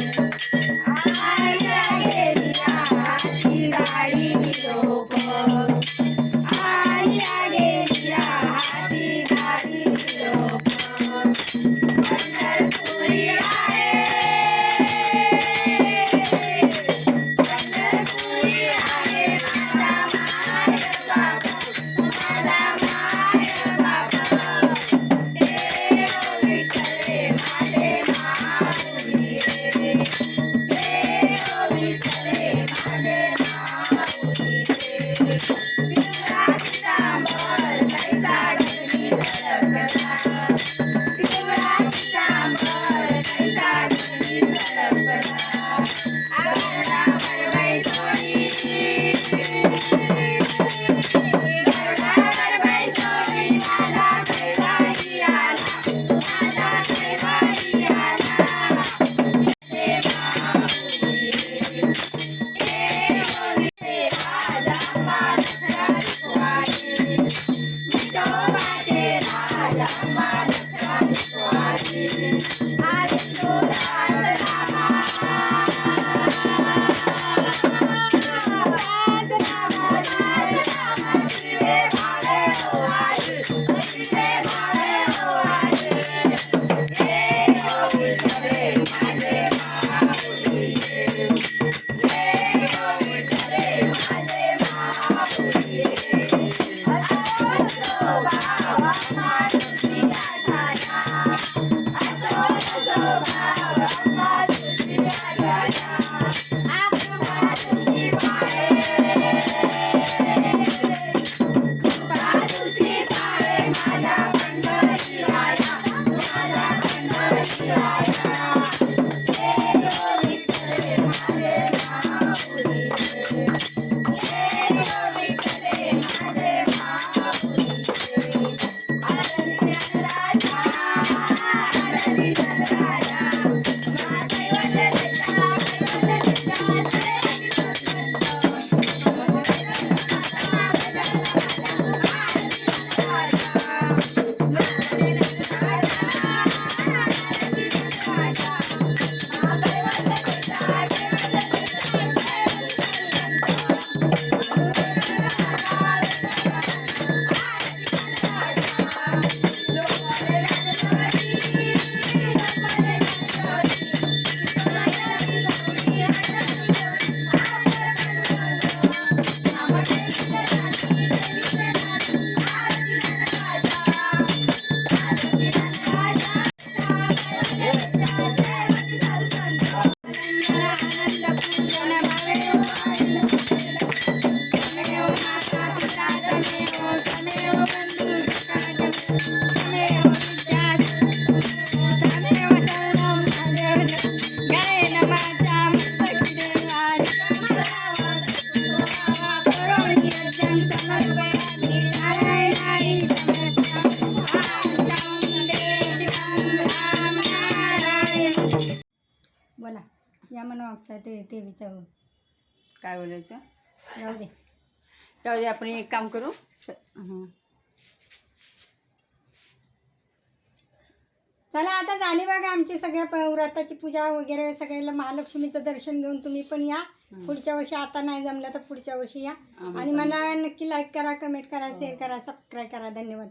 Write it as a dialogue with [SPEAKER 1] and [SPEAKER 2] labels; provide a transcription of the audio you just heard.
[SPEAKER 1] thank you Yeah. या म्हणा आपलं ते ते विचारू
[SPEAKER 2] काय बोलायचं?
[SPEAKER 1] राहू दे.
[SPEAKER 2] त्यावेळी आपण एक काम करू. हं.
[SPEAKER 1] चला आता झाली बघा आमची सगळ्या प- व्रताची पूजा वगैरे सगळ्याला महालक्ष्मीचं दर्शन घेऊन तुम्ही पण या. पुढच्या वर्षी आता नाही जमलं तर पुढच्या वर्षी या.
[SPEAKER 2] आम्ही
[SPEAKER 1] आणि मला नक्की लाईक करा कमेंट करा शेअर करा सबस्क्राईब करा. धन्यवाद.